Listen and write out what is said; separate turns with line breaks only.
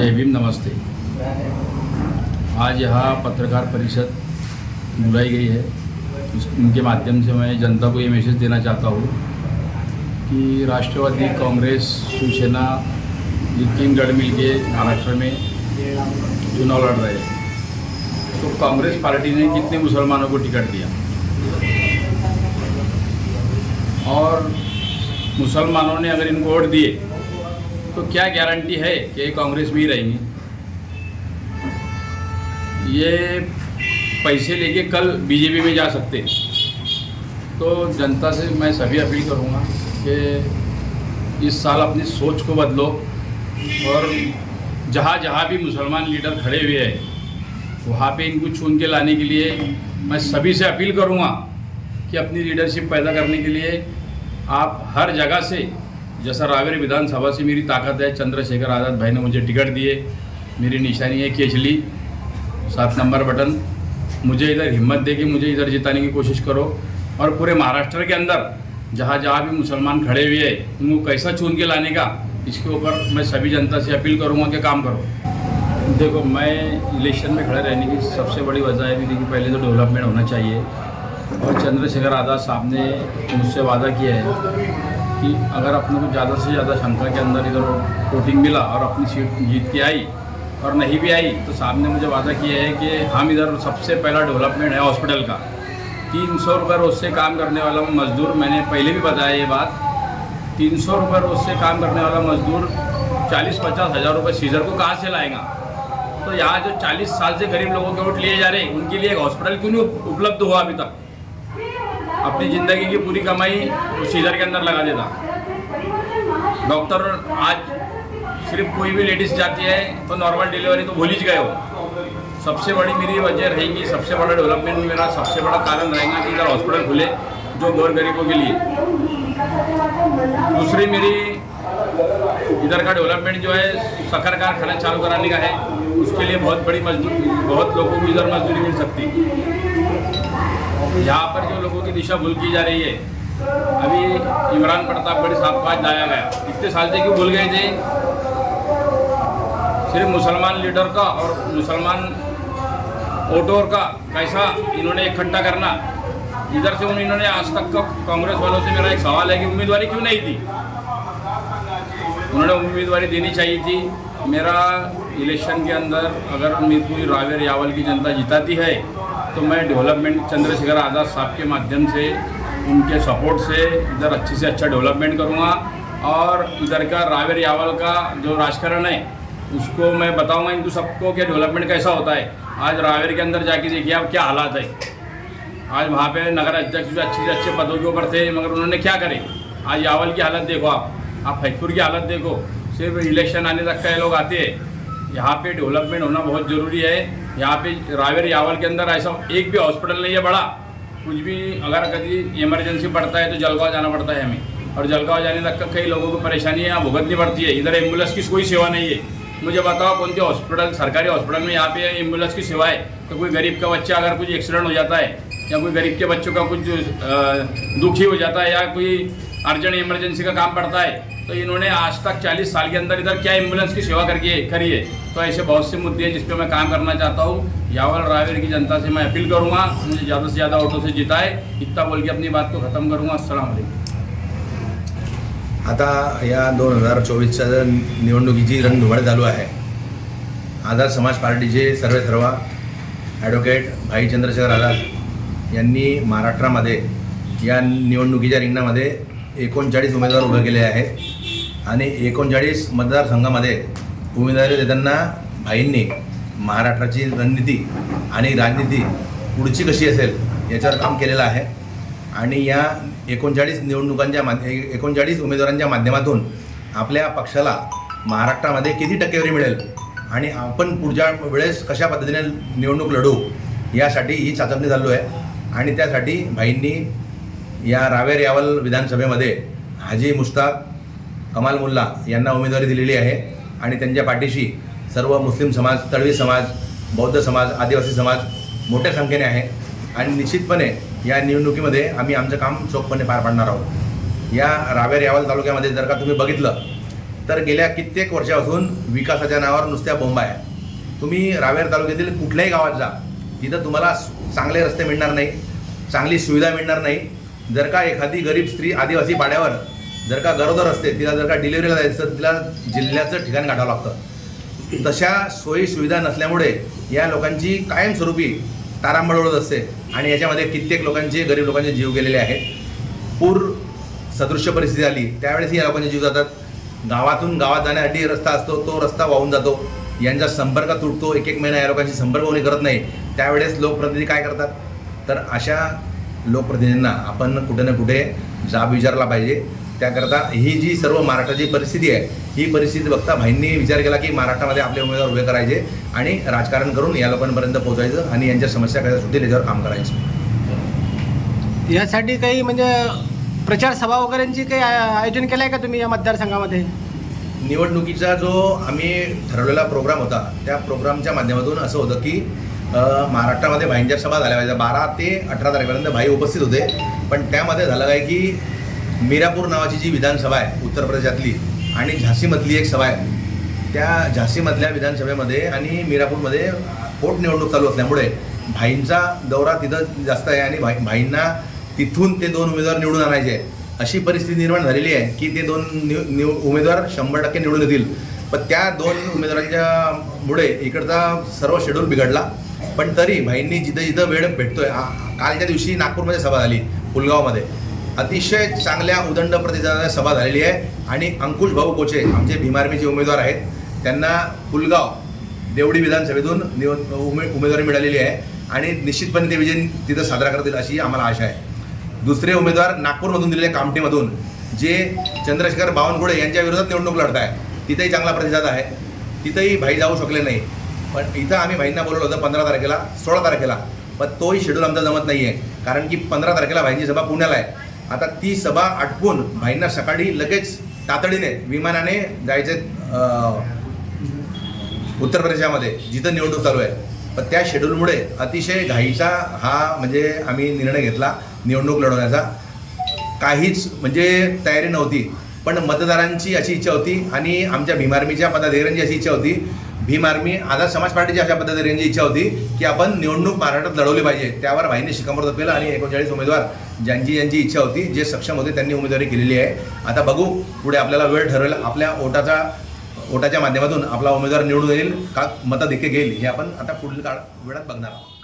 जय भीम, नमस्ते। आज यहाँ पत्रकार परिषद बुलाई गई है। उनके माध्यम से मैं जनता को ये मैसेज देना चाहता हूँ कि राष्ट्रवादी कांग्रेस, शिवसेना ये तीन गढ़ मिल के महाराष्ट्र में चुनाव लड़ रहे हैं। तो कांग्रेस पार्टी ने कितने मुसलमानों को टिकट दिया? और मुसलमानों ने अगर इनको वोट दिए तो क्या गारंटी है कि कांग्रेस में ही रहेंगे? ये पैसे लेके कल बीजेपी में जा सकते तो जनता से मैं सभी अपील करूँगा कि इस साल अपनी सोच को बदलो और जहाँ जहाँ भी मुसलमान लीडर खड़े हुए हैं, वहाँ पे इनको चुन के लाने के लिए मैं सभी से अपील करूँगा कि अपनी लीडरशिप पैदा करने के लिए आप हर जगह से जैसा रावेर विधानसभा से मेरी ताकत है, चंद्रशेखर आज़ाद भाई ने मुझे टिकट दिए, मेरी निशानी है केचली सात नंबर बटन। मुझे इधर हिम्मत दे के मुझे इधर जिताने की कोशिश करो और पूरे महाराष्ट्र के अंदर जहाँ जहाँ भी मुसलमान खड़े हुए हैं, उनको कैसा चुन के लाने का, इसके ऊपर मैं सभी जनता से अपील करूँगा कि काम करो। देखो, मैं इलेक्शन में खड़े रहने की सबसे बड़ी वजह है मेरी कि पहले तो डेवलपमेंट होना चाहिए और चंद्रशेखर आज़ाद साहब ने मुझसे वादा किया है कि अगर अपने को ज़्यादा से ज़्यादा क्षमता के अंदर इधर वोटिंग मिला और अपनी सीट जीत के आई और नहीं भी आई तो साहब ने मुझे वादा किया है कि हम इधर सबसे पहला डेवलपमेंट है हॉस्पिटल का। तीन सौ रुपये रोज से काम करने वाला मजदूर, मैंने पहले भी बताया ये बात, तीन सौ रुपये रोज से काम करने वाला मजदूर चालीस पचास हज़ार रुपये सीजर को कहाँ से लाएगा? तो यहाँ जो चालीस साल से गरीब लोगों के वोट लिए जा रहे हैं, उनके लिए एक हॉस्पिटल क्यों नहीं उप- उपलब्ध हुआ अभी तक? अपनी ज़िंदगी की पूरी कमाई उस सीजर के अंदर लगा देता। डॉक्टर आज सिर्फ़ कोई भी लेडीज़ जाती है तो नॉर्मल डिलीवरी तो भूल ही गए हो। सबसे बड़ी मेरी वजह रहेगी, सबसे बड़ा डेवलपमेंट मेरा, सबसे बड़ा कारण रहेगा कि इधर हॉस्पिटल खुले, जो गौर गरीबों के लिए। दूसरी मेरी, इधर का डेवलपमेंट जो है शक्कर कारखाना चालू कराने का है, उसके लिए बहुत बड़ी मजदूरी, बहुत लोगों को इधर मजदूरी मिल सकती। यहाँ पर जो लोगों की दिशा भूल की जा रही है, अभी इमरान प्रतापगढ़ साहब को आज लाया गया। इतने साल से क्यों भूल गए थे? सिर्फ़ मुसलमान लीडर का और मुसलमान वोटोर का कैसा इन्होंने इकट्ठा करना? इधर से उन इन्होंने आज तक का कांग्रेस वालों से मेरा एक सवाल है कि उम्मीदवारी क्यों नहीं दी? उन्होंने उम्मीदवारी देनी चाहिए थी। मेरा इलेक्शन के अंदर अगर मीरपुरी रावेर यावल की जनता जिताती है तो मैं डेवलपमेंट चंद्रशेखर आज़ाद साहब के माध्यम से, उनके सपोर्ट से इधर अच्छे से अच्छा डेवलपमेंट करूँगा। और इधर का रावेर यावल का जो राजकारण है, उसको मैं बताऊँगा इनको सबको कि डेवलपमेंट कैसा होता है। आज रावेर के अंदर जाके देखिए आप क्या हालात है। आज वहाँ पे नगर अध्यक्ष भी अच्छे से अच्छे पदों के ऊपर थे, मगर उन्होंने क्या करे? आज यावल की हालत देखो आप। आप फैजपुर की हालत देखो। सिर्फ़ इलेक्शन आने तक का ये लोग आते हैं। यहाँ पे डेवलपमेंट होना बहुत ज़रूरी है। यहाँ पे रावेर यावल के अंदर ऐसा एक भी हॉस्पिटल नहीं है बड़ा। कुछ भी अगर कभी इमरजेंसी पड़ता है तो जलगांव जाना पड़ता है हमें। और जलगांव जाने तक कई लोगों को परेशानी यहाँ भुगतनी पड़ती है। इधर एंबुलेंस की कोई सेवा नहीं है। मुझे बताओ कौन से हॉस्पिटल सरकारी हॉस्पिटल में यहाँ पे एंबुलेंस की सेवा है? तो कोई गरीब का बच्चा अगर कुछ एक्सीडेंट हो जाता है, या कोई गरीब के बच्चों का कुछ दुखी हो जाता है, या कोई अर्जेंट इमरजेंसी का काम पड़ता है तो इन्होंने आज तक 40 साल के अंदर इधर क्या एम्बुलेंस की सेवा करके करी है? तो ऐसे बहुत से मुद्दे हैं जिसपे मैं काम करना चाहता हूँ। यावल रावेर की जनता से मैं अपील करूँगा मुझे ज़्यादा से ज़्यादा ऑटो से जिताए। इतना बोल के अपनी बात को ख़त्म करूँगा। असलम
आता या दोन हजार चोवीसच्या निवडणुकीची रणधुमाळी चालू आहे. आझाद समाज पार्टीचे सर्वे सर्वा ॲडव्होकेट भाई चंद्रशेखर आझाद यांनी महाराष्ट्रामध्ये या निवडणुकीच्या रिंगणामध्ये एकोणचाळीस उमेदवार उभे केले आहेत. आणि एकोणचाळीस मतदारसंघामध्ये उमेदवारी देताना भाईंनी महाराष्ट्राची रणनीती आणि राजनीती पुढची कशी असेल याच्यावर काम केलेलं आहे. आणि या एकोणचाळीस निवडणुकांच्या माध्य एकोणचाळीस उमेदवारांच्या माध्यमातून आपल्या पक्षाला महाराष्ट्रामध्ये किती टक्केवारी मिळेल आणि आपण पुढच्या वेळेस कशा पद्धतीने निवडणूक लढू यासाठी ही चाचपणी चालू आहे. आणि त्यासाठी भाईंनी या रावेर यावल विधानसभेमध्ये हाजी मुश्ताक कमाल मुल्ला यांना उमेदवारी दिलेली आहे. आणि त्यांच्या पाठीशी सर्व मुस्लिम समाज तळवी समाज बौद्ध समाज आदिवासी समाज मोठ्या संख्येने आहे. आणि निश्चितपणे या निवडणुकीमध्ये आम्ही आमचं काम चोखपणे पार पाडणार आहोत. या रावेर यावल तालुक्यामध्ये जर का तुम्ही बघितलं तर गेल्या कित्येक वर्षापासून विकासाच्या नावावर नुसत्या बोंबा आहे. तुम्ही रावेर तालुक्यातील कुठल्याही गावात जा तिथं तुम्हाला चांगले रस्ते मिळणार नाही चांगली सुविधा मिळणार नाही. जर का एखादी गरीब स्त्री आदिवासी पाड्यावर जर का गरोदर असते तिला जर का डिलिव्हरीला जायचं तर तिला जिल्ह्याचं ठिकाण गाठावं लागतं. तशा सोयी सुविधा नसल्यामुळे या लोकांची कायमस्वरूपी तारांबळ उडत असते आणि याच्यामध्ये कित्येक लोकांचे गरीब लोकांचे जीव गेलेले आहेत. पूर सदृश्य परिस्थिती आली त्यावेळेस या लोकांचे जीव जातात. गावातून गावात जाण्यासाठी रस्ता असतो तो रस्ता वाहून जातो. यांचा संपर्क तुटतो एक एक महिना या लोकांशी संपर्क कोणी करत नाही. त्यावेळेस लोकप्रतिनिधी काय करतात? तर अशा लोकप्रतिनिधींना आपण कुठे ना कुठे जाब विचारला पाहिजे. त्याकरता ही जी सर्व महाराष्ट्राची परिस्थिती आहे ही परिस्थिती बघता भाईंनी विचार केला की महाराष्ट्रामध्ये आपले उमेदवार उभे करायचे आणि राजकारण करून या लोकांपर्यंत पोहोचायचं आणि यांच्या समस्या कशा सुटेल याच्यावर काम करायचं.
यासाठी काही म्हणजे प्रचार सभा वगैरेंची काही आयोजन केलं आहे का तुम्ही या मतदारसंघामध्ये?
निवडणुकीचा जो आम्ही ठरवलेला प्रोग्राम होता त्या प्रोग्रामच्या माध्यमातून असं होतं की महाराष्ट्रामध्ये भाईंच्या सभा झाल्या पाहिजे. बारा ते अठरा तारखेपर्यंत भाई उपस्थित होते. पण त्यामध्ये झालं काय की मीरापूर नावाची जी विधानसभा आहे उत्तर प्रदेशातली आणि झाशीमधली एक सभा आहे त्या झाशीमधल्या विधानसभेमध्ये आणि मीरापूरमध्ये पोटनिवडणूक चालू असल्यामुळे भाईंचा दौरा तिथं जास्त आहे आणि भाई भाईंना तिथून ते दोन उमेदवार निवडून आणायचे अशी परिस्थिती निर्माण झालेली आहे की ते दोन निव निव उमेदवार शंभर टक्के निवडून येतील. पण त्या दोन उमेदवारांच्या मुळे इकडचा सर्व शेड्यूल बिघडला. पण तरी भाईंनी जिथं जिथं वेळ भेटतोय कालच्या दिवशी नागपूरमध्ये सभा झाली पुलगावमध्ये. अतिशय चांगल्या उदंड प्रतिसादाने सभा झालेली आहे. आणि अंकुश भाऊ कोचे आमचे भीमार्मीचे उमेदवार आहेत त्यांना पुलगाव देवडी विधानसभेतून निव उमे उमेदवारी मिळालेली आहे. आणि निश्चितपणे ते विजय तिथं साजरा करतील अशी आम्हाला आशा आहे. दुसरे उमेदवार नागपूरमधून दिलेले कामठीमधून जे चंद्रशेखर बावनकुळे यांच्या विरोधात निवडणूक लढत आहे. तिथेही चांगला प्रतिसाद आहे. तिथेही भाई जाऊ शकले नाही. पण इथं आम्ही भाईंना बोलवलं होतं पंधरा तारखेला सोळा तारखेला. पण तोही शेड्यूल आमचा जमत नाही आहे कारण की पंधरा तारखेला भाईंची सभा पुण्याला आहे. आता ती सभा आटपून भाईंना सकाळी लगेच तातडीने विमानाने जायचे उत्तर प्रदेशामध्ये जिथं निवडणूक चालू आहे. पण त्या शेड्यूलमुळे अतिशय घाईचा हा म्हणजे आम्ही निर्णय घेतला निवडणूक लढवण्याचा. काहीच म्हणजे तयारी नव्हती पण मतदारांची अशी इच्छा होती आणि आमच्या भीम आर्मीच्या पदाधिकाऱ्यांची अशी इच्छा होती भीम आर्मी आझाद समाज पार्टीची अशा पदाधिकाऱ्यांची इच्छा होती की आपण निवडणूक महाराष्ट्रात लढवली पाहिजे. त्यावर भाईने शिक्कामोर्तब केलं आणि एकोणचाळीस उमेदवार ज्यांची ज्यांची इच्छा होती जे सक्षम होते त्यांनी उमेदवारी केलेली आहे. आता बघू पुढे आपल्याला वेळ ठरवेल. आपल्या ओटाचा ओटाच्या माध्यमातून आपला उमेदवार निवडून येईल का? मताधिक्य घेईल. हे आपण आता पुढील काळ वेळात बघणार आहोत.